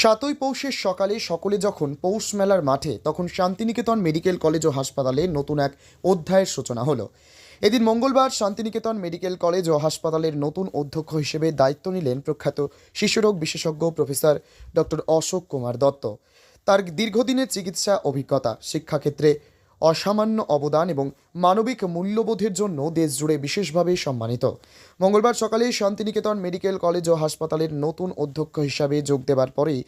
সাতই পৌষের সকালে সকলে যখন পৌষ মেলার মাঠে, তখন শান্তিনিকেতন মেডিকেল কলেজ ও হাসপাতালে নতুন এক অধ্যায়ের সূচনা হলো। এদিন মঙ্গলবার শান্তিনিকেতন মেডিকেল কলেজ ও হাসপাতালের নতুন অধ্যক্ষ হিসেবে দায়িত্ব নিলেন প্রখ্যাত শিশুরোগ বিশেষজ্ঞ প্রফেসর ডক্টর অশোক কুমার দত্ত। তার দীর্ঘদিনের চিকিৎসা অভিজ্ঞতা, শিক্ষাক্ষেত্রে অসামান্য অবদান এবং মানবিক মূল্যবোধের জন্য দেশজুড়ে বিশেষভাবে সম্মানিত। মঙ্গলবার সকালে শান্তিনিকেতন মেডিকেল কলেজ ও হাসপাতালের নতুন অধ্যক্ষ হিসাবে যোগ দেওয়ার পরেই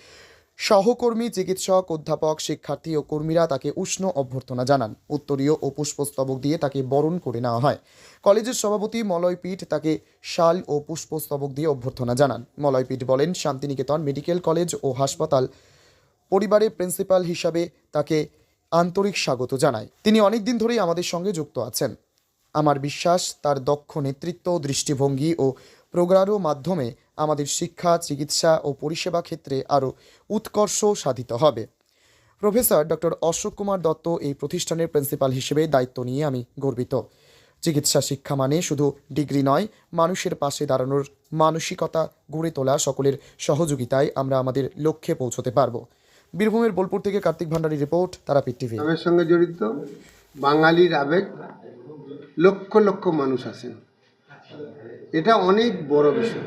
সহকর্মী, চিকিৎসক, অধ্যাপক, শিক্ষার্থী ও কর্মীরা তাকে উষ্ণ অভ্যর্থনা জানান। উত্তরীয় ও পুষ্পস্তবক দিয়ে তাকে বরণ করে নেওয়া হয়। কলেজের সভাপতি মলয় পিঠ তাকে শাল ও পুষ্পস্তবক দিয়ে অভ্যর্থনা জানান। মলয় পিঠ বলেন, শান্তিনিকেতন মেডিকেল কলেজ ও হাসপাতাল পরিবারের প্রিন্সিপাল হিসাবে তাকে আন্তরিক স্বাগত জানায় তিনি অনেক দিন ধরেই আমাদের সঙ্গে যুক্ত আছেন। আমার বিশ্বাস, তার দক্ষ নেতৃত্ব, দৃষ্টিভঙ্গি ও প্রোগ্রারও মাধ্যমে আমাদের শিক্ষা, চিকিৎসা ও পরিষেবা ক্ষেত্রে আরও উৎকর্ষ সাধিত হবে। প্রফেসর ডক্টর অশোক কুমার দত্ত এই প্রতিষ্ঠানের প্রিন্সিপাল হিসেবে দায়িত্ব নিয়ে আমি গর্বিত। চিকিৎসা শিক্ষা মানে শুধু ডিগ্রি নয়, মানুষের পাশে দাঁড়ানোর মানসিকতা গড়ে তোলা সকলের সহযোগিতায় আমরা আমাদের লক্ষ্যে পৌঁছতে পারব। বীরভূমের বোলপুর থেকে কার্তিক ভান্ডারী রিপোর্ট, তারাপীঠ টিভি। আবেগের সঙ্গে জড়িত, বাঙালির আবেগ, লক্ষ লক্ষ মানুষ আসেন এটা অনেক বড় বিষয়।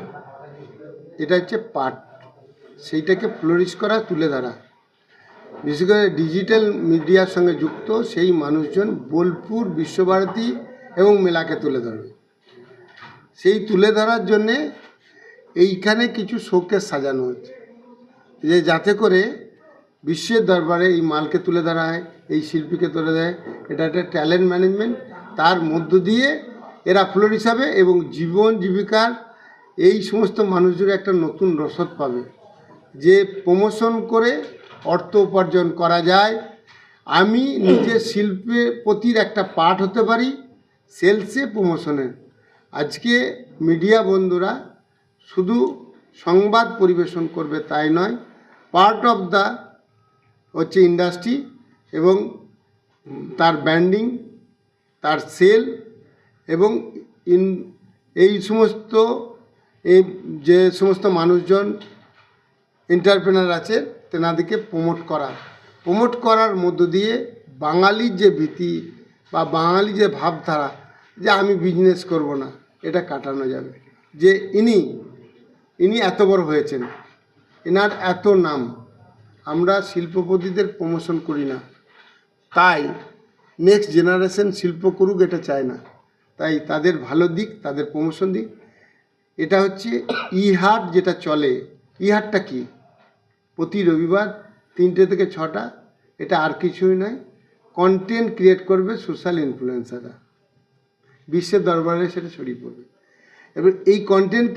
এটা হচ্ছে পাঠ। সেইটাকে ফ্লোরিশ করা, তুলে ধরা। বিশেষ করে ডিজিটাল মিডিয়ার সঙ্গে যুক্ত সেই মানুষজন বোলপুর বিশ্বভারতী এবং মেলাকে তুলে ধরবে। সেই তুলে ধরার জন্যে এইখানে কিছু শোকেস সাজানো হচ্ছে যে যাতে করে বিশ্বের দরবারে এই মালকে তুলে ধরা হয় এই শিল্পীকে তুলে দেয় এটা একটা ট্যালেন্ট ম্যানেজমেন্ট তার মধ্য দিয়ে এরা ফ্লোর হিসাবে এবং জীবন জীবিকার এই সমস্ত মানুষদের একটা নতুন রসদ পাবে। যে প্রমোশন করে অর্থ উপার্জন করা যায়। আমি নিজের শিল্পের প্রতির একটা পার্ট হতে পারি সেলসে প্রমোশনের আজকে মিডিয়া বন্ধুরা শুধু সংবাদ পরিবেশন করবে তাই নয় পার্ট অফ দ্য হচ্ছে ইন্ডাস্ট্রি এবং তার ব্র্যান্ডিং তার সেল এবং ইন এই সমস্ত, এই যে সমস্ত মানুষজন এন্টারপ্রেনার আছে, তেনাদেরকে প্রমোট করা। প্রমোট করার মধ্য দিয়ে বাঙালির যে ভীতি বা বাঙালি যে ভাবধারা, যে আমি বিজনেস করব না, এটা কাটানো যাবে। যে ইনি ইনি এত বড় হয়েছেন এনার এত নাম। আমরা শিল্পপতিদের প্রমোশন করি না। তাই নেক্সট জেনারেশন শিল্প করুক এটা চায় না। তাই তাদের ভালো দিক, তাদের প্রমোশন দিক। এটা হচ্ছে ইহাট যেটা চলে। ইহাটটা কি? প্রতি রবিবার তিনটে থেকে ছটা। এটা আর কিছুই নয়। কন্টেন্ট ক্রিয়েট করবে সোশ্যাল ইনফ্লুয়েন্সাররা বিশ্বের দরবারে সেটা ছড়িয়ে পড়বে। এবার এই কন্টেন্ট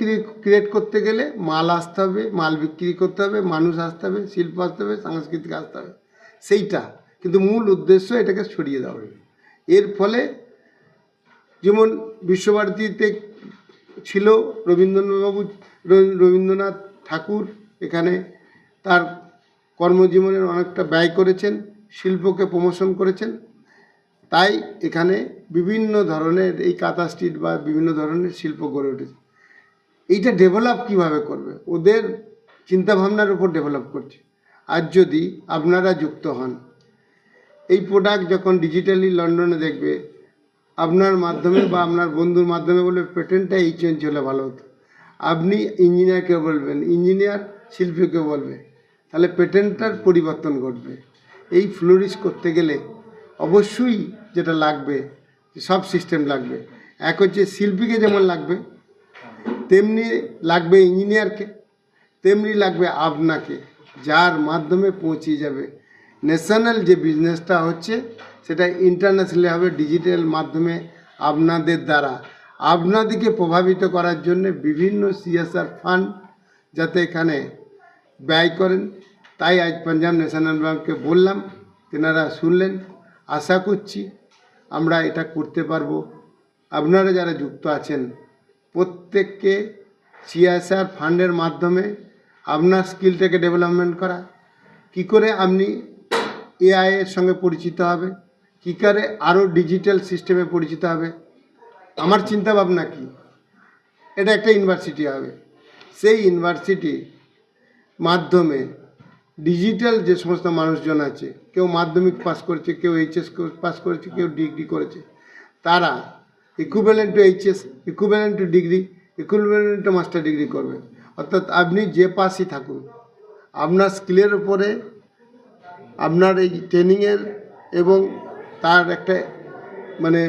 ক্রিয়েট করতে গেলে মাল আসতে হবে, মাল বিক্রি করতে হবে, মানুষ আসতে হবে, শিল্প আসতে হবে, সাংস্কৃতিক আসতে হবে। সেইটা। কিন্তু মূল উদ্দেশ্য এটাকে ছড়িয়ে দেওয়া এর ফলে যেমন বিশ্বভারতীতে ছিল রবীন্দ্রনাথবাবু, রবীন্দ্রনাথ ঠাকুর, এখানে তার কর্মজীবনের অনেকটা ব্যয় করেছেন, শিল্পকে প্রমোশন করেছেন। তাই এখানে বিভিন্ন ধরনের এই কাতা স্ট্রিট বা বিভিন্ন ধরনের শিল্প গড়ে উঠেছে। এইটা ডেভেলপ কীভাবে করবে? ওদের চিন্তাভাবনার উপর ডেভেলপ করছে। আর যদি আপনারা যুক্ত হন, এই প্রোডাক্ট যখন ডিজিটালি লন্ডনে দেখবে, আপনার মাধ্যমে বা আপনার বন্ধুর মাধ্যমে বলে পেটেন্টটা এই চেঞ্জ হলে ভালো হতো। আপনি ইঞ্জিনিয়ারকে বলবেন ইঞ্জিনিয়ার শিল্পীকে বলবে, তাহলে পেটেন্টটার পরিবর্তন ঘটবে। এই ফ্লোরিশ করতে গেলে অবশ্যই যেটা লাগবে, সব সিস্টেম লাগবে। এক হচ্ছে শিল্পীকে যেমন লাগবে, তেমনি লাগবে ইঞ্জিনিয়ারকে তেমনি লাগবে আপনাকে, যার মাধ্যমে পৌঁছে যাবে। ন্যাশনাল যে বিজনেসটা হচ্ছে, সেটা ইন্টারন্যাশনালি হবে ডিজিটাল মাধ্যমে আপনাদের দ্বারা। আপনাদেরকে প্রভাবিত করার জন্য বিভিন্ন সিএসআর ফান্ড যাতে এখানে ব্যয় করেন। তাই আজ পাঞ্জাব ন্যাশনাল ব্যাংককে বললাম, তেনারা শুনলেন। আশা করছি আমরা এটা করতে পারব। আপনারা যারা যুক্ত আছেন, প্রত্যেককে সিএসআর ফান্ডের মাধ্যমে আপনার স্কিলটাকে ডেভেলপমেন্ট করা। কি করে আপনি এআই এর সঙ্গে পরিচিত হবে? কী করে আরও ডিজিটাল সিস্টেমে পরিচিত হবে? আমার চিন্তা ভাবনা কি? এটা একটা ইউনিভার্সিটি হবে। সেই ইউনিভার্সিটি মাধ্যমে ডিজিটাল যে সমস্ত মানুষজন আছে, কেউ মাধ্যমিক পাস করেছে, কেউ এইচএস পাস করেছে, কেউ ডিগ্রি করেছে, তারা equivalent to HS equivalent to degree equivalent to master degree করবেন অর্থাৎ আপনি যে পাসই থাকুন, আপনার স্কিলের উপরে, আপনার এই ট্রেনিংয়ের এবং তার একটা মানে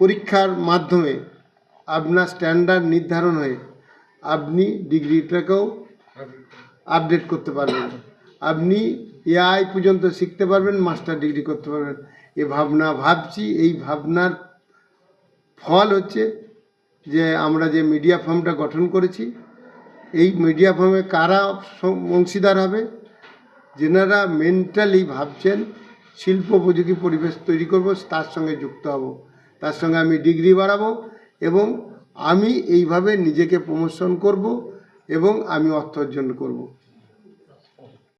পরীক্ষার মাধ্যমে আপনার স্ট্যান্ডার্ড নির্ধারণ হয়ে আপনি ডিগ্রিটাকেও আপডেট করতে পারবেন। আপনি এআই পর্যন্ত শিখতে পারবেন মাস্টার ডিগ্রি করতে পারবেন। এ ভাবনা ভাবছি, এই ভাবনার ফল হচ্ছে যে আমরা যে মিডিয়া ফার্মটা গঠন করেছি, এই মিডিয়া ফার্মে কারা অংশীদার হবে? যেনারা মেন্টালি ভাবছেন, শিল্প উপযোগী পরিবেশ তৈরি করব, তার সঙ্গে যুক্ত হব। তার সঙ্গে আমি ডিগ্রি বাড়াবো এবং আমি এইভাবে নিজেকে প্রমোশন করব এবং আমি অর্থ অর্জন করব।